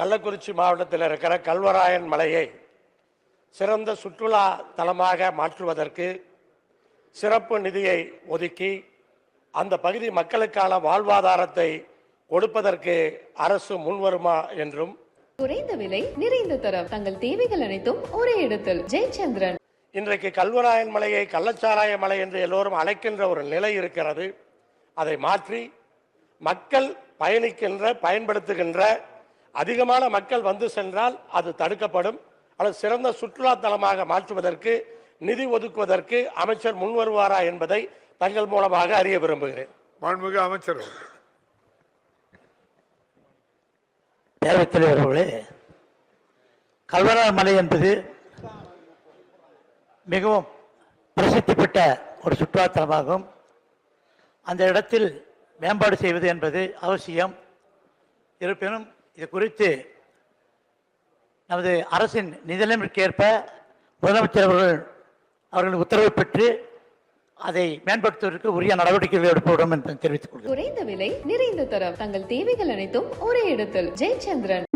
கள்ளக்குறிச்சி மாவட்டத்தில் இருக்கிற கல்வராயன் மலையை சிறந்த சுற்றுலா தலமாக மாற்றுவதற்கு சிறப்பு நிதியை ஒதுக்கி அந்த பகுதி மக்களுக்கான வாழ்வாதாரத்தை கொடுப்பதற்கு அரசு முன்வருமா என்றும் குறைந்த விலை நிறைந்த தரம். தங்கள் தேவைகள் அனைத்தும் ஒரே இடத்தில். ஜெயச்சந்திரன். இன்றைக்கு கல்வராயன் மலையை கள்ளச்சாராய மலை என்று எல்லோரும் அழைக்கின்ற ஒரு நிலை இருக்கிறது. அதை மாற்றி மக்கள் பயணிக்கின்ற பயன்படுத்துகின்ற அதிகமான மக்கள் வந்து சென்றால் அது தடுக்கப்படும். அல்லது சிறந்த சுற்றுலா தலமாக மாற்றுவதற்கு நிதி ஒதுக்குவதற்கு அமைச்சர் முன் வருவாரா என்பதை தங்கள் மூலமாக அறிய விரும்புகிறேன். மாண்புமிகு அமைச்சர் அவர்கள். பேரவைத் தலைவர் அவர்களே மலை என்பது மிகவும் பிரசித்தி பெற்ற ஒரு சுற்றுலாத்தலமாகும் அந்த இடத்தில் மேம்பாடு செய்வது என்பது அவசியம். இருப்பினும் இது குறித்து நமது அரசின் நிதிநிலைமைக்கேற்ப முதலமைச்சர் அவர்கள் அவர்கள் உத்தரவு பெற்று அதை மேம்படுத்துவதற்கு உரிய நடவடிக்கைகள் எடுப்போம் என்று தெரிவித்துக் கொள்கிறேன். குறைந்த விலை நிறைந்த தரம் தங்கள் தேவைகள் அனைத்தும் ஒரே இடத்தில். ஜெயச்சந்திரன்.